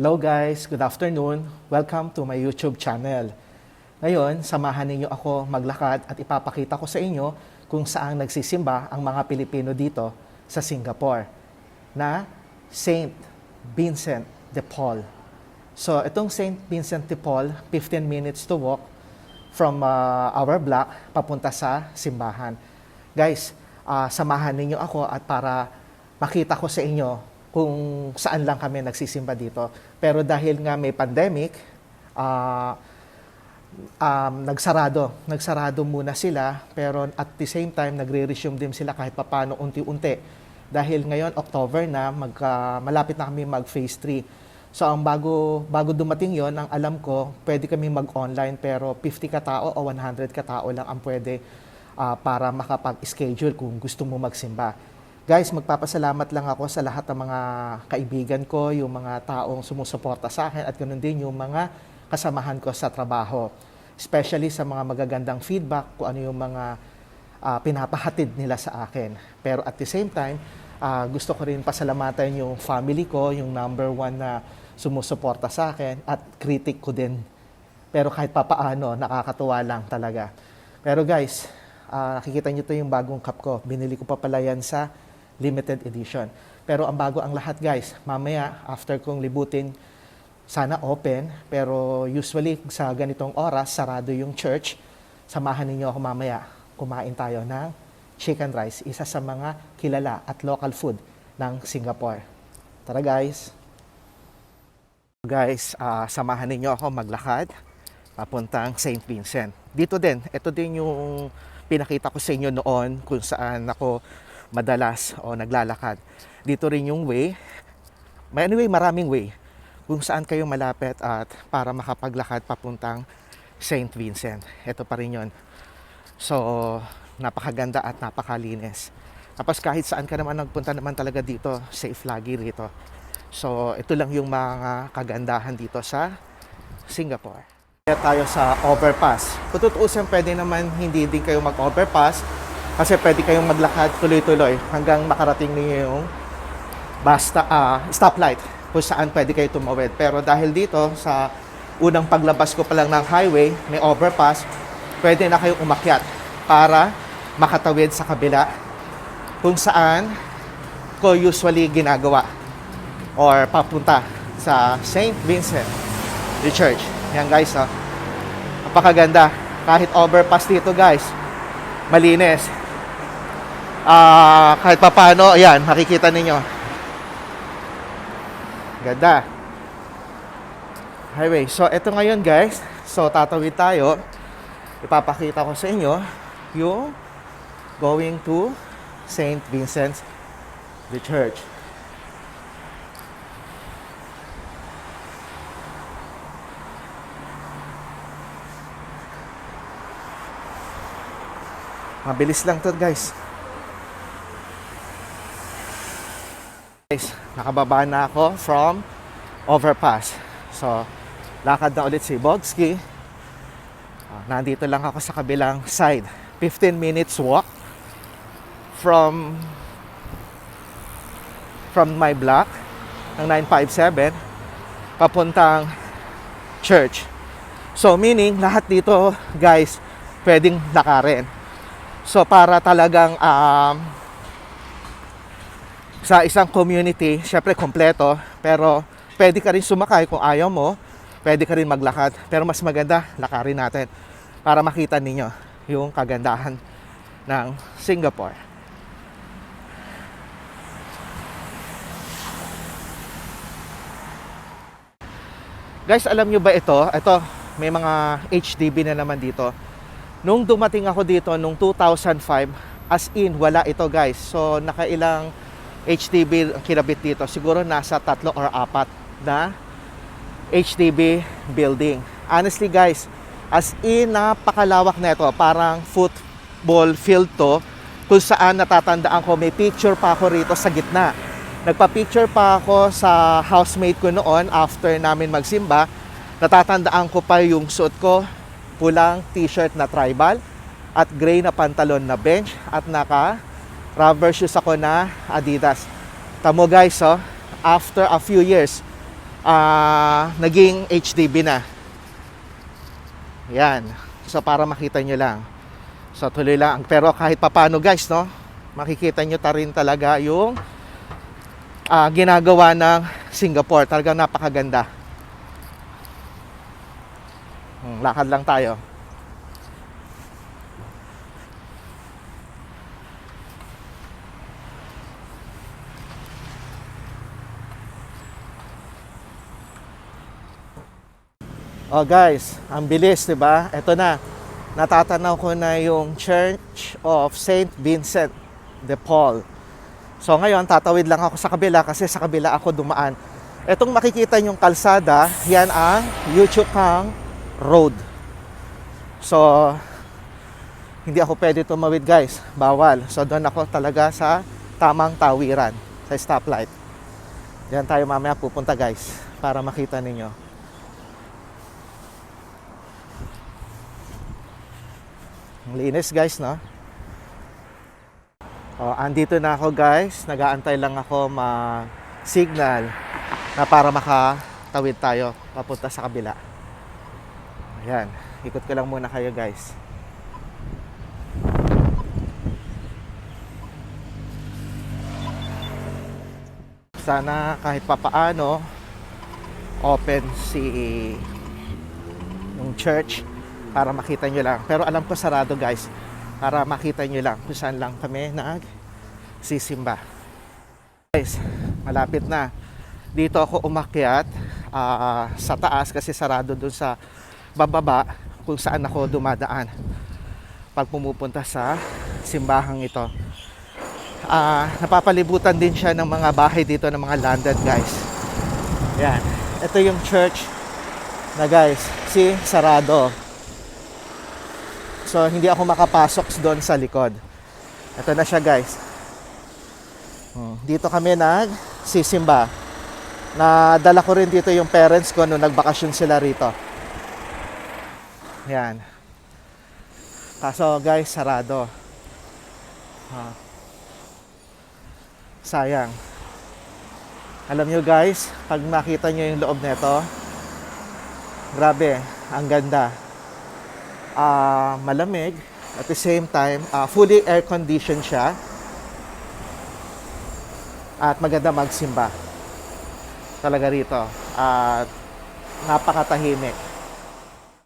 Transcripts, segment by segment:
Hello guys, good afternoon. Welcome to my YouTube channel. Ngayon, samahan ninyo ako maglakad at ipapakita ko sa inyo kung saan nagsisimba ang mga Pilipino dito sa Singapore na Saint Vincent de Paul. So, itong Saint Vincent de Paul, 15 minutes to walk from uh, our block papunta sa simbahan. Guys, ah, samahan ninyo ako at para makita ko sa inyo kung saan lang kami nagsisimba dito. Pero dahil nga may pandemic, ah, um, nagsarado. Nagsarado muna sila, pero at the same time, nagre-resume din sila kahit papano unti-unti. Dahil ngayon, October na, magka, malapit na kami mag-phase 3. So, ang bago, bago dumating yon ang alam ko, pwede kami mag-online, pero 50 katao o 100 katao lang ang pwede ah, para makapag-schedule kung gusto mo magsimba. Guys, magpapasalamat lang ako sa lahat ng mga kaibigan ko, yung mga taong sumusuporta sa akin at ganoon din yung mga kasamahan ko sa trabaho. Especially sa mga magagandang feedback, kung ano yung mga ah, pinapahatid nila sa akin. Pero at the same time, ah, gusto ko rin pasalamatan yung family ko, yung number one na sumusuporta sa akin at critic ko din. Pero kahit papaano, nakakatuwa lang talaga. Pero guys, ah, nakikita nyo to yung bagong cup ko. Binili ko pa pala yan sa limited edition. Pero ang bago ang lahat guys, mamaya after kong libutin, sana open. Pero usually sa ganitong oras, sarado yung church. Samahan ninyo ako mamaya. Kumain tayo ng chicken rice, isa sa mga kilala at local food ng Singapore. Tara guys! Guys, ah, samahan ninyo ako maglakad papuntang St. Vincent. Dito din, ito din yung pinakita ko sa inyo noon kung saan ako madalas o naglalakad. Dito rin yung way. May anyway, maraming way kung saan kayo malapit at para makapaglakad papuntang St. Vincent. Ito pa rin yun. So, napakaganda at napakalinis. Tapos kahit saan ka naman nagpunta naman talaga dito, safe lagi rito. So, ito lang yung mga kagandahan dito sa Singapore. Kaya tayo sa overpass. Kung tutuusin, pwede naman hindi din kayo mag-overpass kasi pwede kayong maglakad tuloy-tuloy hanggang makarating niyo yung basta ah, stoplight kung saan pwede kayo tumawid. Pero dahil dito sa unang paglabas ko pa lang ng highway, may overpass, pwede na kayong umakyat para makatawid sa kabila kung saan ko usually ginagawa or papunta sa St. Vincent the Church. Yan guys, oh. Napakaganda. Kahit overpass dito guys, malinis. Ah, kahit papano, ayan, makikita ninyo. Ganda. Highway. So, ito ngayon guys. So, tatawid tayo. Ipapakita ko sa inyo yung going to St. Vincent's the Church. Mabilis lang to guys. Guys, nakababa na ako from overpass. So, lakad na ulit si Bogski. Ah, nandito lang ako sa kabilang side. 15 minutes walk from from my block ng 957 papuntang church. So, meaning, lahat dito, guys, pwedeng lakarin. So, para talagang um, sa isang community, syempre kompleto, pero pwede ka rin sumakay kung ayaw mo, pwede ka rin maglakad. Pero mas maganda, lakarin natin para makita ninyo yung kagandahan ng Singapore. Guys, alam nyo ba ito? Ito, may mga HDB na naman dito. Nung dumating ako dito, nung 2005, as in, wala ito guys. So, nakailang HDB ang kinabit dito. Siguro nasa tatlo or apat na HDB building. Honestly guys, as in, napakalawak na ito. Parang football field to kung saan natatandaan ko may picture pa ako rito sa gitna. Nagpa-picture pa ako sa housemate ko noon after namin magsimba. Natatandaan ko pa yung suot ko, pulang t-shirt na tribal at gray na pantalon na bench at naka rubber shoes ako na Adidas. Tamo guys, oh, after a few years, ah, naging HDB na. Yan. So para makita nyo lang. So tuloy lang. Pero kahit papano guys, no? Makikita nyo ta rin talaga yung ah, ginagawa ng Singapore. Talagang napakaganda. Hmm, lakad lang tayo. Oh guys, ang bilis, 'di ba? Ito na. Natatanaw ko na yung Church of Saint Vincent de Paul. So ngayon, tatawid lang ako sa kabila kasi sa kabila ako dumaan. Etong makikita yung kalsada, yan ang Yuchukang Road. So, hindi ako pwede tumawid guys. Bawal. So doon ako talaga sa tamang tawiran, sa stoplight. Diyan tayo mamaya pupunta guys, para makita ninyo. Ang linis guys, no? Oh, andito na ako guys. Nagaantay lang ako ma-signal na para makatawid tayo papunta sa kabila. Ayan. Ikot ko lang muna kayo guys. Sana kahit papaano open si yung church para makita nyo lang. Pero alam ko sarado guys para makita nyo lang kung saan lang kami nag sisimba. Guys, malapit na. Dito ako umakyat ah, sa taas kasi sarado dun sa bababa kung saan ako dumadaan pag pumupunta sa simbahang ito. Ah, napapalibutan din siya ng mga bahay dito ng mga landed guys. Yan. Ito yung church na guys, si sarado. So, hindi ako makapasok doon sa likod. Ito na siya, guys. Hmm, Dito kami nag sisimba. Nadala ko rin dito yung parents ko nung nagbakasyon sila rito. Yan. Kaso, guys, sarado. Ha. Sayang. Alam nyo guys, pag makita nyo yung loob nito, grabe, ang ganda ah malamig. At the same time ah, fully air conditioned siya. At maganda magsimba. Talaga rito. At napakatahimik.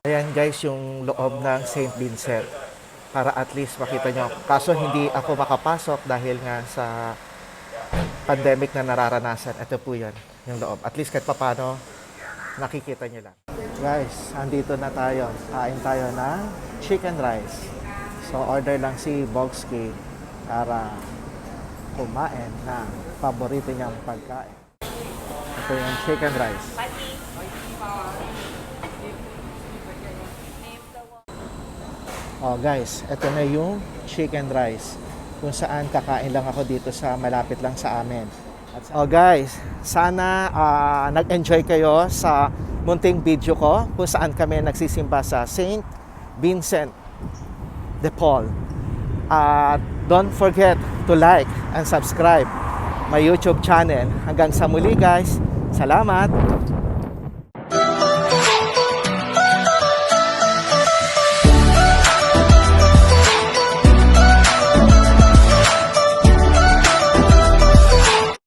Ayan guys yung loob ng St. Vincent. Para at least makita nyo. Kaso hindi ako makapasok dahil nga sa pandemic na nararanasan. Ito po yan yung loob. At least kahit papano nakikita nyo lang Guys, andito na tayo. Kain tayo ng chicken rice. So, order lang si Bogski para kumain ng paborito niyang pagkain. Ito yung chicken rice. Oh guys, ito na yung chicken rice kung saan kakain lang ako dito sa malapit lang sa amin. Oh guys, sana ah, nag-enjoy kayo sa munting video ko kung saan kami nagsisimba sa St. Vincent de Paul. At don't forget to like and subscribe my YouTube channel. Hanggang sa muli guys. Salamat!